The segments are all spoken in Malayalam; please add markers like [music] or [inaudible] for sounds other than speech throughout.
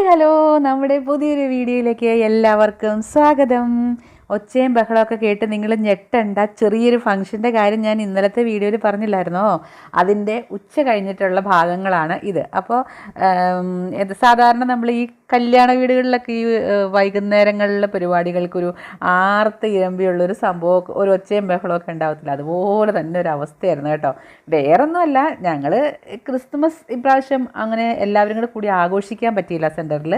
Hi hello. നമ്മുടെ പുതിയൊരു വീഡിയോയിലേക്ക് എല്ലാവർക്കും സ്വാഗതം. ഒച്ചയും ബഹളമൊക്കെ കേട്ട് നിങ്ങൾ ഞെട്ടണ്ട. ചെറിയൊരു ഫംഗ്ഷന്റെ കാര്യം ഞാൻ ഇന്നലത്തെ വീഡിയോയിൽ പറഞ്ഞില്ലായിരുന്നോ? അതിന്റെ ഉച്ച കഴിഞ്ഞിട്ടുള്ള ഭാഗങ്ങളാണ് ഇത്. അപ്പോൾ സാധാരണ നമ്മൾ ഈ കല്യാണ വീടുകളിലൊക്കെ ഈ വൈകുന്നേരങ്ങളിലെ പരിപാടികൾക്കൊരു ആർത്ത് ഇരമ്പിയുള്ളൊരു സംഭവം ഒരു ഒച്ചയും ബഹളമൊക്കെ ഉണ്ടാവത്തില്ല. അതുപോലെ തന്നെ ഒരു അവസ്ഥയായിരുന്നു കേട്ടോ. വേറൊന്നുമല്ല ഞങ്ങൾ ക്രിസ്മസ് ഇപ്രാവശ്യം അങ്ങനെ എല്ലാവരും കൂടി ആഘോഷിക്കാൻ പറ്റിയില്ല സെന്ററിൽ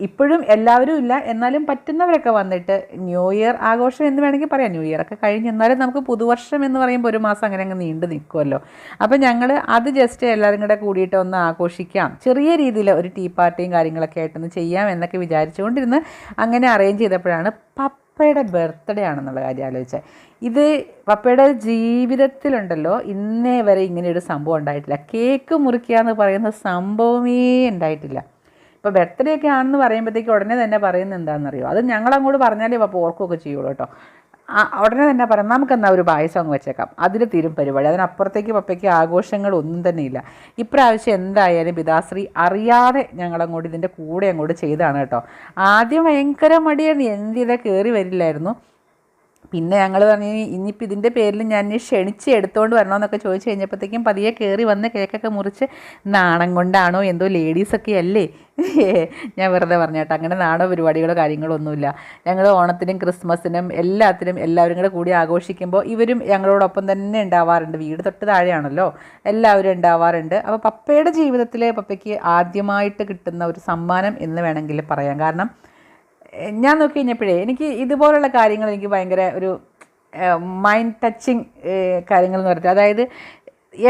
ഇപ്പോഴും എല്ലാവരും ഇല്ല. എന്നാലും പറ്റുന്നവരൊക്കെ വന്നിട്ട് ന്യൂ ഇയർ ആഘോഷം എന്ന് വേണമെങ്കിൽ പറയാം. ന്യൂ ഇയർ ഒക്കെ കഴിഞ്ഞ് എന്നാലും നമുക്ക് പുതുവർഷം എന്ന് പറയുമ്പോൾ ഒരു മാസം അങ്ങനെ അങ്ങ് നീണ്ടു നിൽക്കുമല്ലോ അപ്പോൾ ഞങ്ങൾ അത് ജസ്റ്റ് എല്ലാവരും കൂടെ കൂടിയിട്ട് ഒന്ന് ആഘോഷിക്കാം. ചെറിയ രീതിയിൽ ഒരു ടീ പാർട്ടിയും കാര്യങ്ങളൊക്കെ ആയിട്ടൊന്ന് ചെയ്യാം എന്നൊക്കെ വിചാരിച്ചുകൊണ്ടിരുന്ന് അങ്ങനെ അറേഞ്ച് ചെയ്തപ്പോഴാണ് പപ്പയുടെ ബർത്ത്ഡേ ആണെന്നുള്ള കാര്യം ആലോചിച്ചത്. ഇത് പപ്പയുടെ ജീവിതത്തിലുണ്ടല്ലോ. ഇന്നേ വരെ ഇങ്ങനെ ഒരു സംഭവം ഉണ്ടായിട്ടില്ല. കേക്ക് മുറിക്കുക എന്ന് പറയുന്ന സംഭവമേ ഉണ്ടായിട്ടില്ല. ഇപ്പോൾ ബർത്ത്ഡേ ഒക്കെ ആണെന്ന് പറയുമ്പോഴത്തേക്ക് ഉടനെ തന്നെ പറയുന്നത് എന്താണെന്നറിയോ? അത് ഞങ്ങളങ്ങോട്ട് പറഞ്ഞാലേ അപ്പോൾ ഓർക്കുകയൊക്കെ ചെയ്യുള്ളൂ കേട്ടോ. ഉടനെ തന്നെ പറയാം. നമുക്കെന്നാ ഒരു പായസം അങ്ങ് വെച്ചേക്കാം. അതിൽ തീരും പരിപാടി. അതിനപ്പുറത്തേക്ക് പപ്പയ്ക്ക് ആഘോഷങ്ങളൊന്നും തന്നെ ഇല്ല. ഇപ്രാവശ്യം എന്തായാലും പിതാശ്രീ അറിയാതെ ഞങ്ങളങ്ങോട്ട് ഇതിന്റെ കൂടെ അങ്ങോട്ട് ചെയ്താണ് കേട്ടോ. ആദ്യം ഭയങ്കര മടിയായിരുന്നു. എന്ത് ചെയ്താൽ കയറി വരില്ലായിരുന്നു. പിന്നെ ഞങ്ങൾ പറഞ്ഞു "ഇനി- ഇനിയിപ്പോൾ ഇതിന്റെ പേരിൽ ഞാൻ ക്ഷണിച്ച് എടുത്തുകൊണ്ട് വരണമെന്നൊക്കെ ചോദിച്ചു കഴിഞ്ഞപ്പോഴത്തേക്കും പതിയെ കയറി വന്ന് കേക്കൊക്കെ മുറിച്ച് നാണം കൊണ്ടാണോ എന്തോ ലേഡീസൊക്കെ അല്ലേ? [laughs] ഞാൻ വെറുതെ പറഞ്ഞു കേട്ടോ അങ്ങനെ നാണോ പരിപാടികളോ കാര്യങ്ങളോ ഒന്നുമില്ല. ഞങ്ങൾ ഓണത്തിനും ക്രിസ്മസിനും എല്ലാത്തിനും എല്ലാവരും കൂടെ കൂടി ആഘോഷിക്കുമ്പോൾ ഇവരും ഞങ്ങളോടൊപ്പം തന്നെ ഉണ്ടാവാറുണ്ട്. വീട് തൊട്ട് താഴെയാണല്ലോ എല്ലാവരും ഉണ്ടാവാറുണ്ട്. അപ്പോൾ പപ്പയുടെ ജീവിതത്തിലെ പപ്പയ്ക്ക് ആദ്യമായിട്ട് കിട്ടുന്ന ഒരു സമ്മാനം എന്ന് വേണമെങ്കിൽ പറയാം. കാരണം ഞാൻ നോക്കി കഴിഞ്ഞപ്പോഴേ എനിക്ക് ഇതുപോലുള്ള കാര്യങ്ങൾ എനിക്ക് ഭയങ്കര ഒരു മൈൻഡ് ടച്ചിങ് കാര്യങ്ങൾ എന്ന് പറഞ്ഞിട്ട്. അതായത്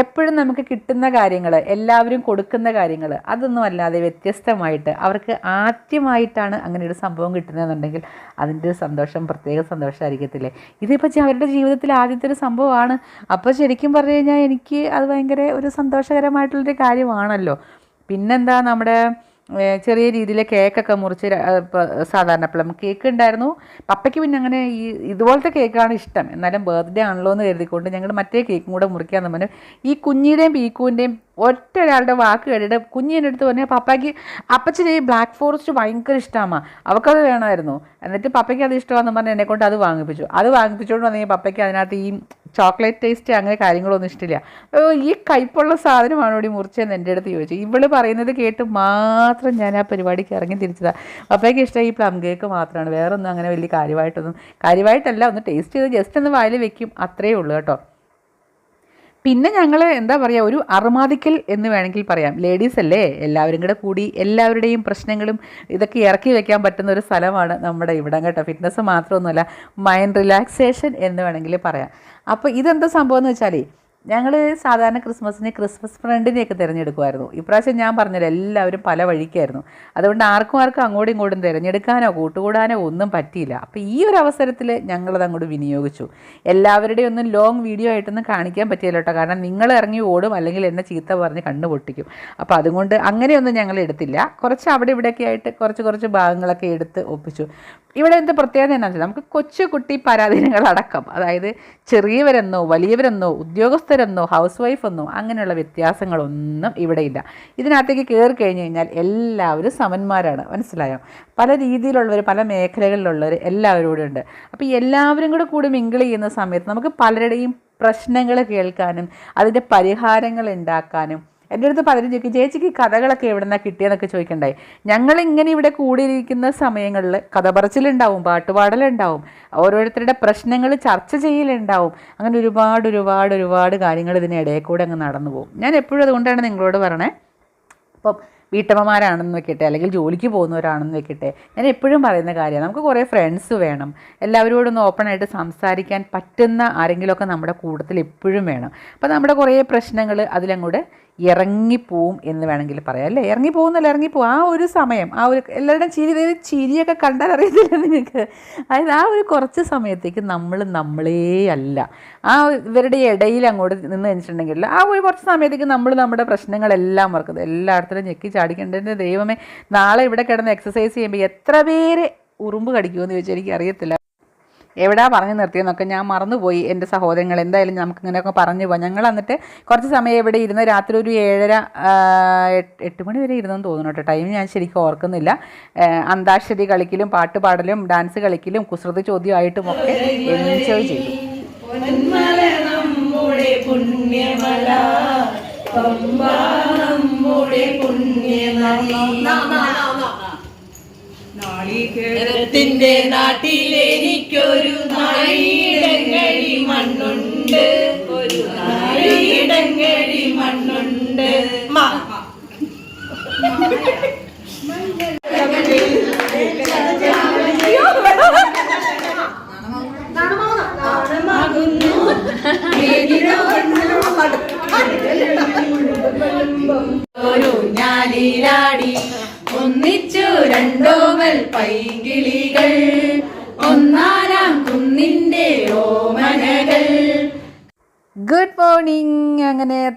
എപ്പോഴും നമുക്ക് കിട്ടുന്ന കാര്യങ്ങൾ എല്ലാവരും കൊടുക്കുന്ന കാര്യങ്ങൾ അതൊന്നും അല്ലാതെ വ്യത്യസ്തമായിട്ട് അവർക്ക് ആദ്യമായിട്ടാണ് അങ്ങനെ ഒരു സംഭവം കിട്ടുന്നതെന്നുണ്ടെങ്കിൽ അതിന്റെ സന്തോഷം പ്രത്യേക സന്തോഷമായിരിക്കത്തില്ലേ? ഇതിപ്പോൾ അവരുടെ ജീവിതത്തിൽ ആദ്യത്തെ ഒരു സംഭവമാണ്. അപ്പോൾ ശരിക്കും പറഞ്ഞു കഴിഞ്ഞാൽ എനിക്ക് അത് ഭയങ്കര ഒരു സന്തോഷകരമായിട്ടുള്ളൊരു കാര്യമാണല്ലോ. പിന്നെന്താ നമ്മുടെ ചെറിയ രീതിയിൽ കേക്കൊക്കെ മുറിച്ച് സാധാരണ പ്ലം കേക്ക് ഉണ്ടായിരുന്നു. പപ്പയ്ക്ക് പിന്നെ അങ്ങനെ ഈ ഇതുപോലത്തെ കേക്കാണ് ഇഷ്ടം. എന്നാലും ബർത്ത്ഡേ ആണല്ലോ എന്ന് കരുതിക്കൊണ്ട് ഞങ്ങൾ മറ്റേ കേക്കും കൂടെ മുറിക്കാൻ പറഞ്ഞു ഈ കുഞ്ഞിന്റെയും പീക്കുവിന്റെയും ഒറ്റ ഒരാളുടെ വാക്ക് കേട്ടിട്ട് കുഞ്ഞിന്റെ അടുത്ത് പറഞ്ഞാൽ പപ്പയ്ക്ക് അപ്പച്ചന് ഈ ബ്ലാക്ക് ഫോറസ്റ്റ് ഭയങ്കര ഇഷ്ടമാണ് അവൾക്കത് വേണമായിരുന്നു. എന്നിട്ട് പപ്പയ്ക്ക് അത് ഇഷ്ടമാണെന്ന് പറഞ്ഞ് എന്നെക്കൊണ്ട് അത് വാങ്ങിപ്പിച്ചു. അത് വാങ്ങിപ്പിച്ചുകൊണ്ട് വന്നാൽ പപ്പയ്ക്ക് അതിനകത്ത് ഈ ചോക്ലേറ്റ് ടേസ്റ്റ് അങ്ങനെ കാര്യങ്ങളൊന്നും ഇഷ്ടമില്ല ഈ കയ്പുള്ള സാധനമാണ് ഇവിടെ മുറിച്ചതെന്ന് എന്റെ അടുത്ത് ചോദിച്ചു. ഇവൾ പറയുന്നത് കേട്ട് മാത്രം ഞാൻ ആ പരിപാടിക്ക് ഇറങ്ങി തിരിച്ചതാണ് അപ്പോഴേക്ക് ഇഷ്ടം ഈ പ്ലം കേക്ക് മാത്രമാണ്. വേറൊന്നും അങ്ങനെ വലിയ കാര്യമായിട്ടൊന്നും കാര്യമായിട്ടല്ല. ഒന്ന് ടേസ്റ്റ് ചെയ്ത് ജസ്റ്റ് ഒന്ന് വായിൽ വെക്കും. അത്രയേ ഉള്ളൂ കേട്ടോ. പിന്നെ ഞങ്ങൾ എന്താ പറയുക ഒരു അറുമാദിക്കൽ എന്ന് വേണമെങ്കിൽ പറയാം. ലേഡീസ് അല്ലേ എല്ലാവരും കൂടെ കൂടി എല്ലാവരുടെയും പ്രശ്നങ്ങളും ഇതൊക്കെ ഇറക്കി വെക്കാൻ പറ്റുന്ന ഒരു സ്ഥലമാണ് നമ്മുടെ ഇവിടെ കേട്ടോ. ഫിറ്റ്നസ് മാത്രമൊന്നുമല്ല മൈൻഡ് റിലാക്സേഷൻ എന്ന് വേണമെങ്കിൽ പറയാം. അപ്പോൾ ഇതെന്താ സംഭവം എന്ന് വെച്ചാലേ ഞങ്ങൾ സാധാരണ ക്രിസ്മസിന് ക്രിസ്മസ് ഫ്രണ്ടിനെയൊക്കെ തിരഞ്ഞെടുക്കുമായിരുന്നു. ഇപ്രാവശ്യം ഞാൻ പറഞ്ഞത് എല്ലാവരും പല വഴിക്കായിരുന്നു. അതുകൊണ്ട് ആർക്കും ആർക്കും അങ്ങോട്ടും ഇങ്ങോട്ടും തിരഞ്ഞെടുക്കാനോ കൂട്ടുകൂടാനോ ഒന്നും പറ്റിയില്ല. അപ്പോൾ ഈ ഒരു അവസരത്തിൽ ഞങ്ങളത് അങ്ങോട്ട് വിനിയോഗിച്ചു. എല്ലാവരുടെയും ഒന്നും ലോങ് വീഡിയോ ആയിട്ടൊന്നും കാണിക്കാൻ പറ്റിയല്ലോ കേട്ടോ. കാരണം നിങ്ങൾ ഇറങ്ങി ഓടും അല്ലെങ്കിൽ എന്നെ ചീത്ത പറഞ്ഞ് കണ്ണ് പൊട്ടിക്കും. അപ്പോൾ അതുകൊണ്ട് അങ്ങനെയൊന്നും ഞങ്ങൾ എടുത്തില്ല. കുറച്ച് അവിടെ ഇവിടെയൊക്കെ ആയിട്ട് കുറച്ച് കുറച്ച് ഭാഗങ്ങളൊക്കെ എടുത്ത് ഒപ്പിച്ചു. ഇവിടെ എന്ത് പ്രത്യേകത എന്നാ വെച്ചാൽ നമുക്ക് കൊച്ചു കുട്ടി പരാധീനങ്ങളടക്കം അതായത് ചെറിയവരെന്നോ വലിയവരെന്നോ ഉദ്യോഗസ്ഥരെന്നോ ഹൗസ് വൈഫെന്നോ അങ്ങനെയുള്ള വ്യത്യാസങ്ങളൊന്നും ഇവിടെ ഇല്ല. ഇതിനകത്തേക്ക് കയറി കഴിഞ്ഞ് കഴിഞ്ഞാൽ എല്ലാവരും സമന്മാരാണ് മനസ്സിലായോ? പല രീതിയിലുള്ളവർ പല മേഖലകളിലുള്ളവർ എല്ലാവരും കൂടെ ഉണ്ട്. അപ്പോൾ എല്ലാവരും കൂടെ കൂടി മിങ്കിൾ ചെയ്യുന്ന സമയത്ത് നമുക്ക് പലരുടെയും പ്രശ്നങ്ങൾ കേൾക്കാനും അതിന്റെ പരിഹാരങ്ങൾ ഉണ്ടാക്കാനും എന്റെ അടുത്ത് പലരും ചോദിക്കും ചേച്ചിക്ക് കഥകളൊക്കെ എവിടെ നിന്നാണ് കിട്ടിയെന്നൊക്കെ ചോദിക്കണ്ടായി. ഞങ്ങളിങ്ങനെ ഇവിടെ കൂടിയിരിക്കുന്ന സമയങ്ങളിൽ കഥ പറച്ചിലുണ്ടാവും പാട്ടുപാടലുണ്ടാവും ഓരോരുത്തരുടെ പ്രശ്നങ്ങൾ ചർച്ച ചെയ്യലുണ്ടാവും. അങ്ങനെ ഒരുപാട് ഒരുപാട് ഒരുപാട് കാര്യങ്ങൾ ഇതിനിടയിൽ കൂടെ അങ്ങ് നടന്നു പോകും. ഞാൻ എപ്പോഴും അതുകൊണ്ടാണ് നിങ്ങളോട് പറയണേ ഇപ്പം വീട്ടമ്മമാരാണെന്ന് വെക്കട്ടെ അല്ലെങ്കിൽ ജോലിക്ക് പോകുന്നവരാണെന്ന് വെക്കട്ടെ ഞാൻ എപ്പോഴും പറയുന്ന കാര്യമാണ് നമുക്ക് കുറേ ഫ്രണ്ട്സ് വേണം. എല്ലാവരോടും ഒന്ന് ഓപ്പണായിട്ട് സംസാരിക്കാൻ പറ്റുന്ന ആരെങ്കിലുമൊക്കെ നമ്മുടെ കൂട്ടത്തിൽ എപ്പോഴും വേണം. അപ്പോൾ നമ്മുടെ കുറേ പ്രശ്നങ്ങൾ അതിലങ്ങോട്ട് ഇറങ്ങിപ്പോവും എന്ന് വേണമെങ്കിൽ പറയാം. അല്ലേ? ഇറങ്ങിപ്പോകുന്നല്ല ഇറങ്ങിപ്പോവും. ആ ഒരു സമയം ആ ഒരു എല്ലാവരുടെയും ചിരി ചിരിയൊക്കെ കണ്ടാൽ അറിയത്തില്ല നിങ്ങൾക്ക് അതായത് ആ ഒരു കുറച്ച് സമയത്തേക്ക് നമ്മൾ നമ്മളേ അല്ല. ആ ഇവരുടെ ഇടയിൽ അങ്ങോട്ട് നിന്ന് വെച്ചിട്ടുണ്ടെങ്കിൽ ആ ഒരു കുറച്ച് സമയത്തേക്ക് നമ്മൾ നമ്മുടെ പ്രശ്നങ്ങളെല്ലാം മറക്കുന്നത് എല്ലായിടത്തിലും ഞെക്കി ചാടിക്കേണ്ടതിന്റെ ദൈവമേ നാളെ ഇവിടെ കിടന്ന് എക്സസൈസ് ചെയ്യുമ്പോൾ എത്ര പേര് ഉറുമ്പ് കടിക്കുമെന്ന് ചോദിച്ചാൽ എനിക്ക് അറിയത്തില്ല എവിടാ പറഞ്ഞു നിർത്തിയെന്നൊക്കെ ഞാൻ മറന്നുപോയി എന്റെ സഹോദരങ്ങൾ എന്തായാലും നമുക്ക് ഇങ്ങനെയൊക്കെ പറഞ്ഞു പോകാം ഞങ്ങൾ എന്നിട്ട് കുറച്ച് സമയം ഇവിടെ ഇരുന്ന് രാത്രി ഒരു ഏഴര എട്ട് മണി വരെ ഇരുന്നെന്ന് തോന്നുന്നു കേട്ടോ. ടൈം ഞാൻ ശരിക്കും ഓർക്കുന്നില്ല. അന്താക്ഷരി കളിക്കലും പാട്ട് പാടലും ഡാൻസ് കളിക്കലും കുസൃതി ചോദ്യമായിട്ടും ഒക്കെ എൻജോയ് ചെയ്തു. പുണ്യമല പമ്പ നമ്മുടെ പുണ്യമല നാളികേരത്തിന്റെ നാട്ടിലെനിക്കൊരു നായിടങ്ങഴി മണ്ണുണ്ട്. ഒരു നാളിടങ്ങഴി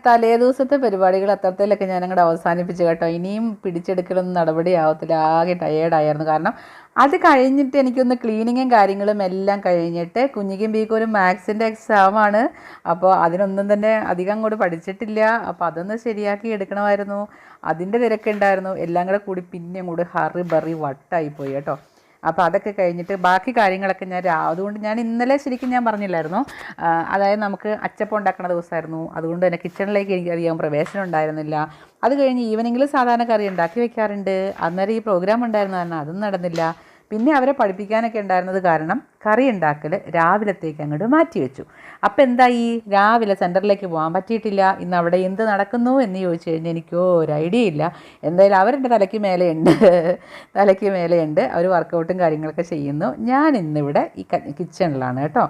തലേ ദിവസത്തെ പരിപാടികൾ അത്തരത്തിലൊക്കെ ഞാൻ അങ്ങോട്ട് അവസാനിപ്പിച്ച് കേട്ടോ. ഇനിയും പിടിച്ചെടുക്കലൊന്നും നടപടിയാവത്തില്ല. ആകെ ടയേർഡായിരുന്നു കാരണം അത് കഴിഞ്ഞിട്ട് എനിക്കൊന്ന് ക്ലീനിങ്ങും കാര്യങ്ങളും എല്ലാം കഴിഞ്ഞിട്ട് കുഞ്ഞിക്കും ബീക്കും മാത്സിന്റെ എക്സാമാണ് അപ്പോൾ അതിനൊന്നും തന്നെ അധികം അങ്ങോട്ട് പഠിച്ചിട്ടില്ല. അപ്പോൾ അതൊന്ന് ശരിയാക്കി എടുക്കണമായിരുന്നു. അതിന്റെ തിരക്കുണ്ടായിരുന്നു. എല്ലാം കൂടെ കൂടി പിന്നെ അങ്ങോട്ട് ഹറി ബറി വട്ടായിപ്പോയി കേട്ടോ. അപ്പോൾ അതൊക്കെ കഴിഞ്ഞിട്ട് ബാക്കി കാര്യങ്ങളൊക്കെ ഞാൻ അതുകൊണ്ട് ഞാൻ ഇന്നലെ ശരിക്കും ഞാൻ പറഞ്ഞില്ലായിരുന്നു. അതായത് നമുക്ക് അച്ചപ്പം ഉണ്ടാക്കുന്ന ദിവസമായിരുന്നു. അതുകൊണ്ട് തന്നെ കിച്ചണിലേക്ക് എനിക്ക് അധികം പ്രവേശനം ഉണ്ടായിരുന്നില്ല. അത് കഴിഞ്ഞ് ഈവനിങ്ങിൽ സാധാരണ കറി ഉണ്ടാക്കി വെക്കാറുണ്ട്. അന്നേരം ഈ പ്രോഗ്രാം ഉണ്ടായിരുന്നു കാരണം അതും നടന്നില്ല. പിന്നെ അവരെ പഠിപ്പിക്കാനൊക്കെ ഉണ്ടായിരുന്നത് കാരണം കറി ഉണ്ടാക്കൽ രാവിലത്തേക്ക് അങ്ങോട്ട് മാറ്റി വെച്ചു. അപ്പോൾ എന്തായി? രാവിലെ സെന്ററിലേക്ക് പോകാൻ പറ്റിയിട്ടില്ല. ഇന്ന് അവിടെ എന്ത് നടക്കുന്നു എന്ന് ചോദിച്ചു കഴിഞ്ഞാൽ എനിക്കോ ഒരു ഐഡിയ ഇല്ല. എന്തായാലും അവരെന്റെ തലയ്ക്ക് മേലെയുണ്ട്. [laughs] തലയ്ക്ക് മേലെയുണ്ട്. അവർ വർക്കൗട്ടും കാര്യങ്ങളൊക്കെ ചെയ്യുന്നു. ഞാൻ ഇന്നിവിടെ ഈ കിച്ചണിലാണ് കേട്ടോ.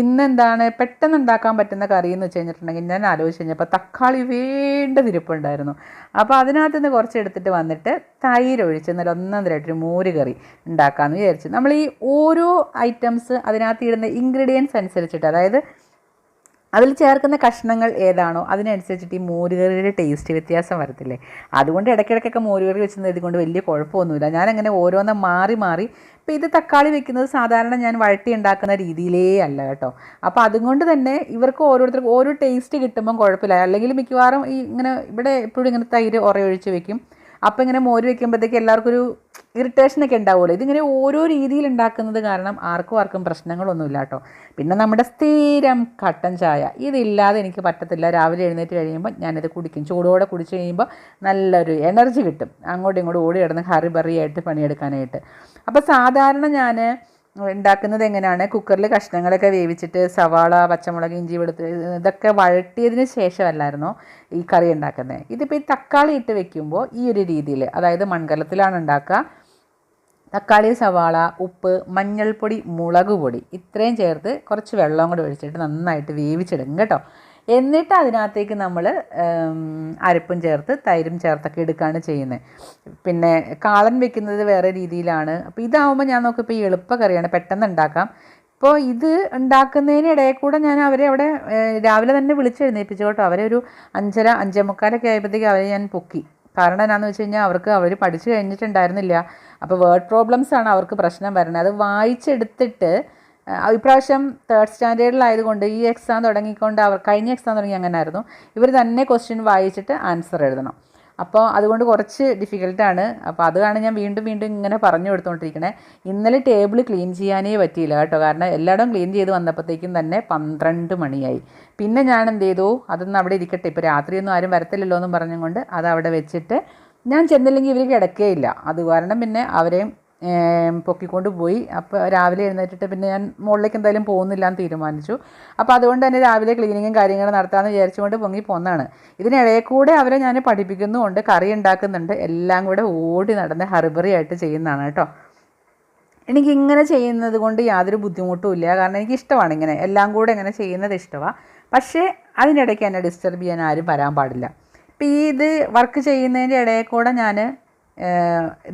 ഇന്നെന്താണ് പെട്ടെന്ന് ഉണ്ടാക്കാൻ പറ്റുന്ന കറി എന്ന് വെച്ച് കഴിഞ്ഞിട്ടുണ്ടെങ്കിൽ ഞാൻ ആലോചിച്ച് കഴിഞ്ഞപ്പോൾ തക്കാളി വേണ്ട തിരുപ്പുണ്ടായിരുന്നു. അപ്പോൾ അതിനകത്ത് നിന്ന് കുറച്ച് എടുത്തിട്ട് വന്നിട്ട് തൈര് ഒഴിച്ച് നല്ല ഒന്നാം തരമായിട്ടൊരു മോര് കറി ഉണ്ടാക്കാമെന്ന് വിചാരിച്ചു. നമ്മൾ ഈ ഓരോ ഐറ്റംസ് അതിനകത്ത് ഇടുന്ന ഇൻഗ്രീഡിയൻസ് അനുസരിച്ചിട്ട് അതായത് അതിൽ ചേർക്കുന്ന കഷ്ണങ്ങൾ ഏതാണോ അതിനനുസരിച്ചിട്ട് ഈ മോരുകറിയുടെ ടേസ്റ്റ് വ്യത്യാസം വരത്തില്ലേ? അതുകൊണ്ട് ഇടയ്ക്കിടയ്ക്കൊക്കെ മോരുകറി വെച്ചത് ഇതുകൊണ്ട് വലിയ കുഴപ്പമൊന്നുമില്ല. ഞാനങ്ങനെ ഓരോന്നും മാറി മാറി ഇപ്പോൾ ഇത് തക്കാളി വെക്കുന്നത് സാധാരണ ഞാൻ വഴട്ടി ഉണ്ടാക്കുന്ന രീതിയിലേ അല്ല കേട്ടോ. അപ്പോൾ അതുകൊണ്ട് തന്നെ ഇവർക്ക് ഓരോരുത്തർക്കും ഓരോ ടേസ്റ്റ് കിട്ടുമ്പം കുഴപ്പമില്ല. അല്ലെങ്കിൽ മിക്കവാറും ഈ ഇങ്ങനെ ഇവിടെ എപ്പോഴും ഇങ്ങനെ തൈര് ഉറയൊഴിച്ച് വെക്കും. അപ്പോൾ ഇങ്ങനെ മോര് വെക്കുമ്പോഴത്തേക്ക് എല്ലാവർക്കും ഒരു ഇറിറ്റേഷനൊക്കെ ഉണ്ടാവുമല്ലോ. ഇതിങ്ങനെ ഓരോ രീതിയിൽ ഉണ്ടാക്കുന്നത് കാരണം ആർക്കും ആർക്കും പ്രശ്നങ്ങളൊന്നുമില്ല കേട്ടോ. പിന്നെ നമ്മുടെ സ്ഥിരം കട്ടൻ ചായ. ഇതില്ലാതെ എനിക്ക് പറ്റത്തില്ല. രാവിലെ എഴുന്നേറ്റ് കഴിയുമ്പോൾ ഞാനിത് കുടിക്കും. ചൂടോടെ കുടിച്ച് കഴിയുമ്പോൾ നല്ലൊരു എനർജി കിട്ടും. അങ്ങോട്ടും ഇങ്ങോട്ടും ഓടി കിടന്ന് ഹറി ബറിയായിട്ട് പണിയെടുക്കാനായിട്ട്. അപ്പോൾ സാധാരണ ഞാൻ ഉണ്ടാക്കുന്നത് എങ്ങനെയാണ്? കുക്കറിൽ കഷ്ണങ്ങളൊക്കെ വേവിച്ചിട്ട് സവാള പച്ചമുളക് ഇഞ്ചി വെളുത്ത് ഇതൊക്കെ വഴട്ടിയതിന് ശേഷമല്ലായിരുന്നു ഈ കറി ഉണ്ടാക്കുന്നത് ഇതിപ്പോൾ ഈ തക്കാളി ഇട്ട് വെക്കുമ്പോൾ ഈ ഒരു രീതിയിൽ അതായത് മൺകലത്തിലാണ് ഉണ്ടാക്കുക. തക്കാളി സവാള ഉപ്പ് മഞ്ഞൾപ്പൊടി മുളക് പൊടി ഇത്രയും ചേർത്ത് കുറച്ച് വെള്ളം കൂടി ഒഴിച്ചിട്ട് നന്നായിട്ട് വേവിച്ചിടും കേട്ടോ. എന്നിട്ട് അതിനകത്തേക്ക് നമ്മൾ അരപ്പും ചേർത്ത് തൈരും ചേർത്തൊക്കെ എടുക്കുകയാണ് ചെയ്യുന്നത്. പിന്നെ കാളൻ വെക്കുന്നത് വേറെ രീതിയിലാണ്. അപ്പോൾ ഇതാവുമ്പോൾ ഞാൻ നോക്കിയപ്പോൾ ഈ എളുപ്പ കറിയാണ് പെട്ടെന്ന് ഉണ്ടാക്കാം. ഇപ്പോൾ ഇത് ഉണ്ടാക്കുന്നതിനിടയിൽ കൂടെ ഞാൻ അവരെ അവിടെ രാവിലെ തന്നെ വിളിച്ചെഴുന്നേൽപ്പിച്ചു കേട്ടോ. അവരെ ഒരു അഞ്ചര അഞ്ചേ മുക്കാലൊക്കെ ആയപ്പോഴത്തേക്ക് അവരെ ഞാൻ പൊക്കി. കാരണം എന്നാന്ന് വെച്ച് കഴിഞ്ഞാൽ അവർക്ക് അവർ പഠിച്ചു കഴിഞ്ഞിട്ടുണ്ടായിരുന്നില്ല. അപ്പോൾ വേർഡ് പ്രോബ്ലംസ് ആണ് അവർക്ക് പ്രശ്നം വരുന്നത്. അത് വായിച്ചെടുത്തിട്ട് ഇപ്രാവശ്യം തേർഡ് സ്റ്റാൻഡേർഡിലായതുകൊണ്ട് ഈ എക്സാം തുടങ്ങിക്കൊണ്ട് അവർ കഴിഞ്ഞ എക്സാം തുടങ്ങി അങ്ങനെ ആയിരുന്നു ഇവർ തന്നെ ക്വസ്റ്റ്യൻ വായിച്ചിട്ട് ആൻസർ എഴുതണം. അപ്പോൾ അതുകൊണ്ട് കുറച്ച് ഡിഫിക്കൽട്ടാണ് അപ്പോൾ അതാണ് ഞാൻ വീണ്ടും വീണ്ടും ഇങ്ങനെ പറഞ്ഞു കൊടുത്തുകൊണ്ടിരിക്കണേ. ഇന്നലെ ടേബിൾ ക്ലീൻ ചെയ്യാനേ പറ്റിയില്ല കേട്ടോ. കാരണം എല്ലായിടവും ക്ലീൻ ചെയ്ത് വന്നപ്പോഴത്തേക്കും തന്നെ പന്ത്രണ്ട് മണിയായി. പിന്നെ ഞാൻ എന്ത് ചെയ്തു? അതൊന്നും അവിടെ ഇരിക്കട്ടെ. ഇപ്പോൾ രാത്രിയൊന്നും ആരും വരത്തില്ലല്ലോ എന്നും പറഞ്ഞുകൊണ്ട് അത് അവിടെ വെച്ചിട്ട് ഞാൻ ചെന്നില്ലെങ്കിൽ ഇവർ കിടക്കുകയില്ല അത് കാരണം പിന്നെ അവരെയും പൊക്കിക്കൊണ്ട് പോയി. അപ്പോൾ രാവിലെ എഴുന്നേറ്റിട്ട് പിന്നെ ഞാൻ മുകളിലേക്ക് എന്തായാലും പോകുന്നില്ല എന്ന് തീരുമാനിച്ചു. അപ്പോൾ അതുകൊണ്ട് തന്നെ രാവിലെ ക്ലീനിങ്ങും കാര്യങ്ങളും നടത്താമെന്ന് വിചാരിച്ചുകൊണ്ട് പൊങ്ങി പോന്നാണ് ഇതിനിടയിൽ കൂടെ അവരെ ഞാൻ പഠിപ്പിക്കുന്നുമുണ്ട് കറി ഉണ്ടാക്കുന്നുണ്ട് എല്ലാം കൂടെ ഓടി നടന്ന് ഹറിബറി ആയിട്ട് ചെയ്യുന്നതാണ് കേട്ടോ. എനിക്ക് ഇങ്ങനെ ചെയ്യുന്നത് കൊണ്ട് യാതൊരു ബുദ്ധിമുട്ടും ഇല്ല. കാരണം എനിക്ക് ഇഷ്ടമാണ് ഇങ്ങനെ. എല്ലാം കൂടെ ഇങ്ങനെ ചെയ്യുന്നത് ഇഷ്ടമാണ് പക്ഷേ അതിനിടയ്ക്ക് എന്നെ ഡിസ്റ്റർബ് ചെയ്യാൻ ആരും വരാൻ പാടില്ല. ഇപ്പോൾ ഈ ഇത് വർക്ക് ചെയ്യുന്നതിന്റെ ഇടയിൽ കൂടെ ഞാൻ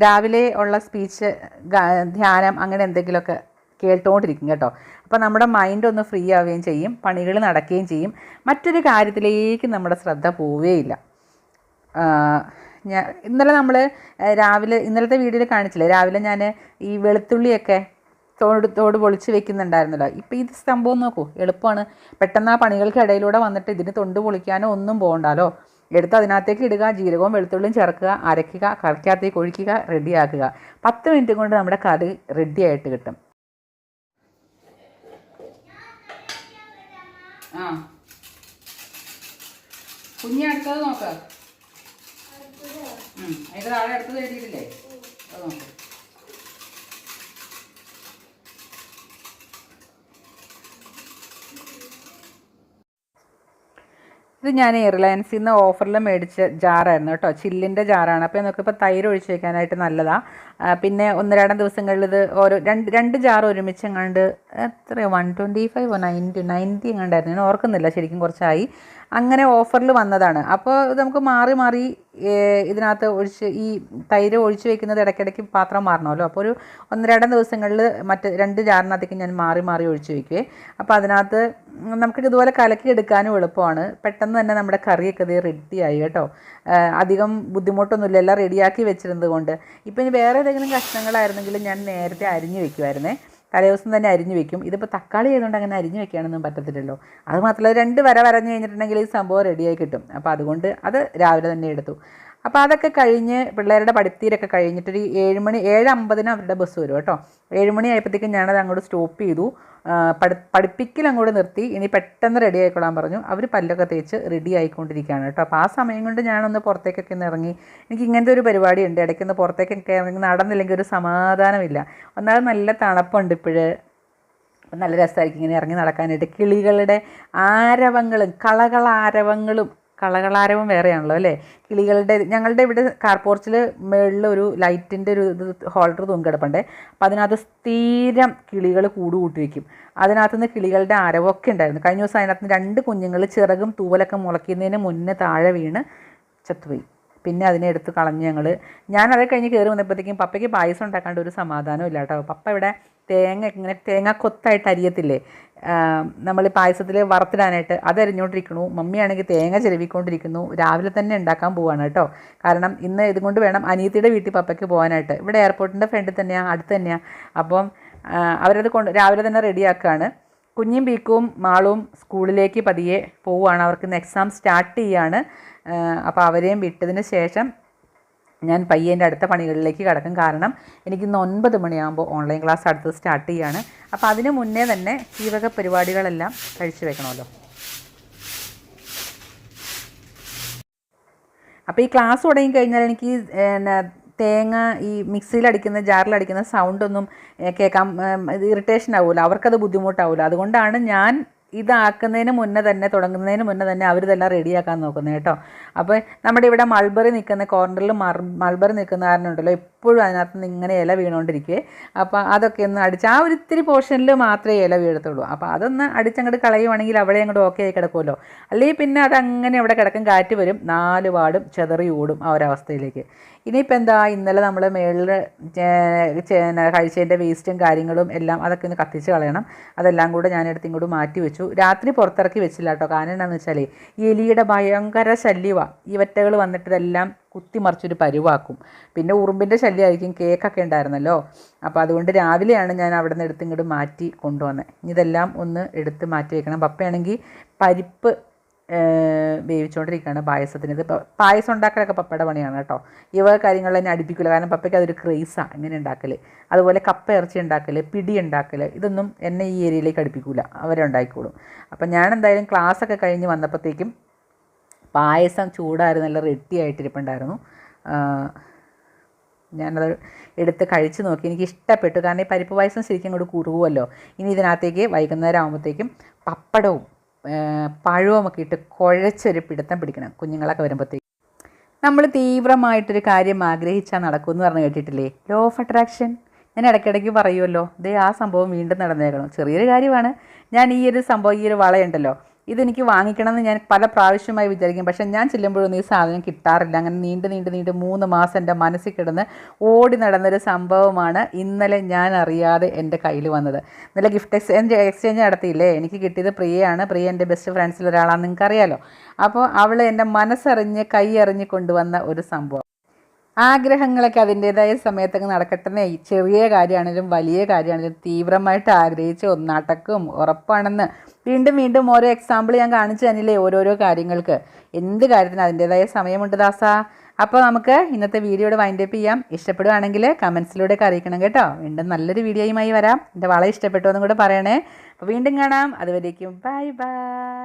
രാവിലെ ഉള്ള സ്പീച്ച് ധ്യാനം അങ്ങനെ എന്തെങ്കിലുമൊക്കെ കേട്ടുകൊണ്ടിരിക്കും കേട്ടോ. അപ്പോൾ നമ്മുടെ മൈൻഡ് ഒന്ന് ഫ്രീ ആവുകയും ചെയ്യും പണികൾ നടക്കുകയും ചെയ്യും. മറ്റൊരു കാര്യത്തിലേക്ക് നമ്മുടെ ശ്രദ്ധ പോവുകയില്ല. ഞാൻ ഇന്നലെ നമ്മൾ രാവിലെ ഇന്നലത്തെ വീഡിയോയിൽ കാണിച്ചില്ലേ? രാവിലെ ഞാൻ ഈ വെളുത്തുള്ളിയൊക്കെ തോട് തോട് പൊളിച്ച് വെക്കുന്നുണ്ടായിരുന്നല്ലോ. ഇപ്പോൾ ഇത് സംഭവം നോക്കൂ എളുപ്പമാണ്. പെട്ടെന്ന് ആ പണികൾക്കിടയിലൂടെ വന്നിട്ട് ഇതിന് തൊണ്ട് പൊളിക്കാനോ ഒന്നും പോകണ്ടാലോ? എടുത്ത് അതിനകത്തേക്ക് ഇടുക ജീരകവും വെളുത്തുള്ളിയും ചേർക്കുക അരയ്ക്കുക കറിക്കകത്തേക്ക് ഒഴിക്കുക റെഡിയാക്കുക പത്ത് മിനിറ്റ് കൊണ്ട് നമ്മുടെ കറി റെഡിയായിട്ട് കിട്ടും. ആ. നോക്ക. അതിന്റെ താഴെ അടുത്തത് എഴുതിയിട്ടില്ലേ? അത് നോക്ക്. ഇത് ഞാൻ എയർലൈൻസിൽ നിന്ന് ഓഫറിൽ മേടിച്ച ജാറായിരുന്നു കേട്ടോ. ചില്ലിന്റെ ജാറാണ്. അപ്പോൾ നോക്കിയപ്പോൾ തൈര് ഒഴിച്ച് വയ്ക്കാനായിട്ട് നല്ലതാണ് പിന്നെ ഒന്ന് രണ്ടാം ദിവസങ്ങളിൽ ഇത് ഓരോ രണ്ട് രണ്ട് ജാർ ഒരുമിച്ച് എങ്ങാണ്ട് എത്രയോ? One twenty five ninety ninety എങ്ങാണ്ടായിരുന്നു? ഞാൻ ഓർക്കുന്നില്ല. ശരിക്കും കുറച്ചായി. അങ്ങനെ ഓഫറിൽ വന്നതാണ്. അപ്പോൾ നമുക്ക് മാറി മാറി ഇതിനകത്ത് ഒഴിച്ച് ഈ തൈര് ഒഴിച്ച് വെക്കുന്നത് ഇടയ്ക്കിടയ്ക്ക് പാത്രം മാറണമല്ലോ. അപ്പോൾ ഒരു ഒന്ന് രണ്ട് ദിവസങ്ങളിൽ മറ്റ് രണ്ട് ജാറിനകത്തേക്ക് ഞാൻ മാറി മാറി ഒഴിച്ച് വയ്ക്കുവേ അപ്പോൾ അതിനകത്ത് നമുക്ക് ഇതുപോലെ കലക്കി എടുക്കാനും എളുപ്പമാണ്. പെട്ടെന്ന് തന്നെ നമ്മുടെ കറിയൊക്കെ ഇത് റെഡിയായി കേട്ടോ. അധികം ബുദ്ധിമുട്ടൊന്നുമില്ല. എല്ലാം റെഡിയാക്കി വെച്ചിരുന്നത് കൊണ്ട്. ഇപ്പം ഇനി വേറെ ഏതെങ്കിലും കഷ്ണങ്ങളായിരുന്നെങ്കിൽ ഞാൻ നേരത്തെ അരിഞ്ഞ് വെക്കുമായിരുന്നേ തലേദിവസം തന്നെ അരിഞ്ഞു വെക്കും. ഇതിപ്പോൾ തക്കാളി ആയതുകൊണ്ട് അങ്ങനെ അരിഞ്ഞു വെക്കാനൊന്നും പറ്റത്തില്ലല്ലോ. അത് മാത്രമല്ല രണ്ട് വര വരഞ്ഞു കഴിഞ്ഞിട്ടുണ്ടെങ്കിൽ ഈ സംഭവം റെഡിയായി കിട്ടും. അപ്പോൾ അതുകൊണ്ട് അത് രാവിലെ തന്നെ എടുത്തു. അപ്പോൾ അതൊക്കെ കഴിഞ്ഞ് പിള്ളേരുടെ പഠിത്തീരൊക്കെ കഴിഞ്ഞിട്ടൊരു ഏഴ് മണി ഏഴ് അമ്പതിന് അവരുടെ ബസ് വരും കേട്ടോ. ഏഴ് മണി ആയപ്പോഴത്തേക്കും ഞാനത് അങ്ങോട്ട് സ്റ്റോപ്പ് ചെയ്തു. പഠി പഠിപ്പിക്കൽ അങ്ങോട്ട് നിർത്തി. ഇനി പെട്ടെന്ന് റെഡി ആയിക്കൊള്ളാൻ പറഞ്ഞു. അവർ പല്ലൊക്കെ തേച്ച് റെഡി ആയിക്കൊണ്ടിരിക്കുകയാണ് കേട്ടോ. അപ്പോൾ ആ സമയം കൊണ്ട് ഞാനൊന്ന് പുറത്തേക്കൊക്കെ ഒന്ന് ഇറങ്ങി. എനിക്ക് ഇങ്ങനത്തെ ഒരു പരിപാടി ഉണ്ട്. ഇടയ്ക്കൊന്ന് പുറത്തേക്കൊക്കെ ഇറങ്ങി നടന്നില്ലെങ്കിൽ ഒരു സമാധാനമില്ല. ഒന്നാമത് നല്ല തണുപ്പുണ്ട് ഇപ്പോഴ്. നല്ല രസമായിരിക്കും ഇങ്ങനെ ഇറങ്ങി നടക്കാനായിട്ട്. കിളികളുടെ ആരവങ്ങളും കളകളാരവങ്ങളും കളകളാരവം വേറെയാണല്ലോ അല്ലേ? കിളികളുടെ ഞങ്ങളുടെ ഇവിടെ കാർപോർച്ചിൽ മുകളിൽ ഒരു ലൈറ്റിന്റെ ഒരു ഇത് ഹോൾഡർ തൂങ്ങിക്കിടപ്പുണ്ട് അപ്പം അതിനകത്ത് സ്ഥിരം കിളികൾ കൂട് കൂട്ടി അതിനകത്തുനിന്ന് കിളികളുടെ ആരവൊക്കെ ഉണ്ടായിരുന്നു. കഴിഞ്ഞ ദിവസം അതിനകത്ത് രണ്ട് കുഞ്ഞുങ്ങൾ ചിറകും തൂവലൊക്കെ മുളയ്ക്കുന്നതിന് മുന്നേ താഴെ വീണ് ചത്തുപോയി. പിന്നെ അതിനെ എടുത്ത് കളഞ്ഞ് ഞങ്ങൾ ഞാൻ കഴിഞ്ഞ് കയറി വന്നപ്പോഴത്തേക്കും പപ്പയ്ക്ക് പായസം ഉണ്ടാക്കാണ്ട് ഒരു സമാധാനം ഇല്ല കേട്ടോ പപ്പ ഇവിടെ തേങ്ങ ഇങ്ങനെ തേങ്ങ കൊത്തായിട്ട് അരിയത്തില്ലേ? നമ്മൾ പായസത്തിൽ വറുത്തിടാനായിട്ട് അത് അരിഞ്ഞുകൊണ്ടിരിക്കണു മമ്മിയാണെങ്കിൽ തേങ്ങ ചെരുവിക്കൊണ്ടിരിക്കുന്നു. രാവിലെ തന്നെ ഉണ്ടാക്കാൻ പോവാണ് കേട്ടോ. കാരണം ഇന്ന് ഇതുകൊണ്ട് വേണം അനിയത്തിയുടെ വീട്ടിൽ പപ്പയ്ക്ക് പോകാനായിട്ട് ഇവിടെ എയർപോർട്ടിന്റെ ഫ്രണ്ട് തന്നെയാണ് അടുത്ത് തന്നെയാണ് അപ്പം അവരത് കൊണ്ട് രാവിലെ തന്നെ റെഡിയാക്കുകയാണ് കുഞ്ഞും ബീക്കും മാളും സ്കൂളിലേക്ക് പതിയെ പോവുകയാണ് അവർക്ക് ഇന്ന് എക്സാം സ്റ്റാർട്ട് ചെയ്യാണ്. അപ്പോൾ അവരെയും വിട്ടതിന് ശേഷം ഞാൻ പയ്യന്റെ അടുത്ത പണികളിലേക്ക് കടക്കും. കാരണം എനിക്ക് എനിക്കിന്ന് ഒൻപത് മണിയാകുമ്പോൾ ഓൺലൈൻ ക്ലാസ് അടുത്ത് സ്റ്റാർട്ട് ചെയ്യാണ്. അപ്പോൾ അതിന് മുന്നേ തന്നെ ഈ വക പരിപാടികളെല്ലാം കഴിച്ചു വെക്കണമല്ലോ. അപ്പോൾ ഈ ക്ലാസ് തുടങ്ങി കഴിഞ്ഞാൽ എനിക്ക് തേങ്ങ ഈ മിക്സിയിലടിക്കുന്ന ജാറിലടിക്കുന്ന സൗണ്ടൊന്നും കേൾക്കാം ഇറിറ്റേഷൻ ആവുമല്ലോ അവർക്കത് ബുദ്ധിമുട്ടാവില്ല അതുകൊണ്ടാണ് ഞാൻ ഇതാക്കുന്നതിന് മുന്നേ തന്നെ തുടങ്ങുന്നതിന് മുന്നേ തന്നെ അവരിതെല്ലാം റെഡിയാക്കാൻ നോക്കുന്നത് കേട്ടോ. അപ്പോൾ നമ്മുടെ ഇവിടെ മൾബറി നിൽക്കുന്ന കോർണറിൽ മൾബറി നിൽക്കുന്ന കാരണം ഉണ്ടല്ലോ. എപ്പോഴും അതിനകത്ത് നിന്ന് ഇങ്ങനെ ഇല വീണുകൊണ്ടിരിക്കുകയെ അപ്പോൾ അതൊക്കെ ഒന്ന് അടിച്ച് ആ ഒരു ഇത്തിരി പോർഷനിൽ മാത്രമേ ഇല വീഴത്തുള്ളൂ. അപ്പോൾ അതൊന്ന് അടിച്ചങ്ങോട്ട് കളയുവാണെങ്കിൽ അവിടെ അങ്ങോട്ട് ഓക്കെ ആയി കിടക്കുമല്ലോ അല്ലെങ്കിൽ പിന്നെ അതങ്ങനെ അവിടെ കിടക്കും കാറ്റ് വരും നാല് പാടും ചെതറി ഓടും ആ ഒരവസ്ഥയിലേക്ക്. ഇനിയിപ്പോൾ എന്താ ഇന്നലെ നമ്മൾ മേളിൽ കഴിച്ചതിന്റെ വേസ്റ്റും കാര്യങ്ങളും എല്ലാം അതൊക്കെ ഒന്ന് കത്തിച്ച് കളയണം. അതെല്ലാം കൂടെ ഞാനെടുത്ത് ഇങ്ങോട്ട് മാറ്റി വെച്ചു. രാത്രി പുറത്തിറക്കി വെച്ചില്ല കേട്ടോ. കാരണം എന്താണെന്ന് വെച്ചാൽ എലിയുടെ ഭയങ്കര ശല്യമാണ് ഈ വറ്റകൾ വന്നിട്ട് ഇതെല്ലാം കുത്തിമറിച്ചൊരു പരുവാക്കും. പിന്നെ ഉറുമ്പിന്റെ ശല്യമായിരിക്കും കേക്കൊക്കെ ഉണ്ടായിരുന്നല്ലോ. അപ്പോൾ അതുകൊണ്ട് രാവിലെയാണ് ഞാൻ അവിടെ നിന്ന് എടുത്ത് ഇങ്ങോട്ട് മാറ്റി കൊണ്ടുവന്നത് ഇതെല്ലാം ഒന്ന് എടുത്ത് മാറ്റി വെക്കണം. പപ്പയാണെങ്കിൽ പരിപ്പ് വേവിച്ചുകൊണ്ടിരിക്കുകയാണ് പായസത്തിന്. ഇത് പായസം ഉണ്ടാക്കലൊക്കെ പപ്പയുടെ പണിയാണ് കേട്ടോ. ഈ വക തന്നെ അടുപ്പിക്കില്ല കാരണം പപ്പയ്ക്ക് അതൊരു ക്രേസാണ് ഇങ്ങനെ ഉണ്ടാക്കൽ അതുപോലെ കപ്പ ഇറച്ചി ഉണ്ടാക്കൽ പിടി ഉണ്ടാക്കൽ ഇതൊന്നും എന്നെ ഈ ഏരിയയിലേക്ക് അടുപ്പിക്കില്ല അവരെ ഉണ്ടാക്കിക്കോളും. അപ്പം ഞാൻ എന്തായാലും ക്ലാസ്സൊക്കെ കഴിഞ്ഞ് വന്നപ്പോഴത്തേക്കും പായസം ചൂടായിരുന്നു നല്ല റെഡി ആയിട്ടിരിപ്പുണ്ടായിരുന്നു ആഹ് ഞാനത് എടുത്ത് കഴിച്ച് നോക്കി. എനിക്ക് ഇഷ്ടപ്പെട്ടു കാരണം ഈ പരിപ്പ് പായസം ശരിക്കും അങ്ങോട്ട് കുറുകുമല്ലോ ഇനി ഇതിനകത്തേക്ക് വൈകുന്നേരം ആകുമ്പോഴത്തേക്കും പപ്പടവും പഴവുമൊക്കെ ഇട്ട് കുഴച്ചൊരു പിടുത്തം പിടിക്കണം കുഞ്ഞുങ്ങളൊക്കെ വരുമ്പോഴത്തേക്കും നമ്മൾ തീവ്രമായിട്ടൊരു കാര്യം ആഗ്രഹിച്ചാൽ നടക്കുമെന്ന് പറഞ്ഞ് കേട്ടിട്ടില്ലേ? ലോ ഓഫ് അട്രാക്ഷൻ ഞാൻ ഇടയ്ക്കിടയ്ക്ക് പറയുമല്ലോ ദേ ആ സംഭവം വീണ്ടും നടന്നേക്കണം. ചെറിയൊരു കാര്യമാണ്. ഞാൻ ഈ ഒരു സംഭവം ഈ ഒരു വളയുണ്ടല്ലോ. ഇതെനിക്ക് വാങ്ങിക്കണമെന്ന് ഞാൻ പല പ്രാവശ്യമായി വിചാരിക്കും. പക്ഷെ ഞാൻ ചെല്ലുമ്പോഴൊന്നും ഈ സാധനം കിട്ടാറില്ല. അങ്ങനെ നീണ്ട് നീണ്ട് നീണ്ട് മൂന്ന് മാസം എന്റെ മനസ്സിൽ കിടന്ന് ഓടി നടന്നൊരു സംഭവമാണ് ഇന്നലെ ഞാൻ അറിയാതെ എന്റെ കയ്യിൽ വന്നത്. ഇന്നലെ ഗിഫ്റ്റ് എക്സ്ചേഞ്ച് എക്സ്ചേഞ്ച് നടത്തിയില്ലേ? എനിക്ക് കിട്ടിയത് പ്രിയയാണ്. പ്രിയ എന്റെ ബെസ്റ്റ് ഫ്രണ്ട്സിൽ നിങ്ങൾക്ക് നിങ്ങൾക്കറിയാലോ. അപ്പോൾ അവൾ എന്റെ മനസ്സറിഞ്ഞ് കൈ അറിഞ്ഞ് കൊണ്ടുവന്ന ഒരു സംഭവം. ആഗ്രഹങ്ങളൊക്കെ അതിന്റേതായ സമയത്തൊക്കെ നടക്കട്ടെന്നേ ചെറിയ കാര്യമാണെങ്കിലും വലിയ കാര്യമാണെങ്കിലും തീവ്രമായിട്ട് ആഗ്രഹിച്ച് ഒന്നാട്ടക്കും ഉറപ്പാണെന്ന് വീണ്ടും വീണ്ടും ഓരോ എക്സാമ്പിൾ ഞാൻ കാണിച്ചു തന്നില്ലേ ഓരോരോ കാര്യങ്ങൾക്ക്. എന്ത് കാര്യത്തിന് അതിന്റെതായ സമയമുണ്ട് ദാസ. അപ്പോൾ നമുക്ക് ഇന്നത്തെ വീഡിയോയുടെ വൈൻഡപ്പ് ചെയ്യാം. ഇഷ്ടപ്പെടുവാണെങ്കിൽ കമൻസിലൂടെ അറിയിക്കണം കേട്ടോ. വീണ്ടും നല്ലൊരു വീഡിയോയുമായി വരാം. എന്റെ വളരെ ഇഷ്ടപ്പെട്ടു എന്നും കൂടെ പറയണേ. അപ്പോൾ വീണ്ടും കാണാം. അതുവരേക്കും ബൈ ബൈ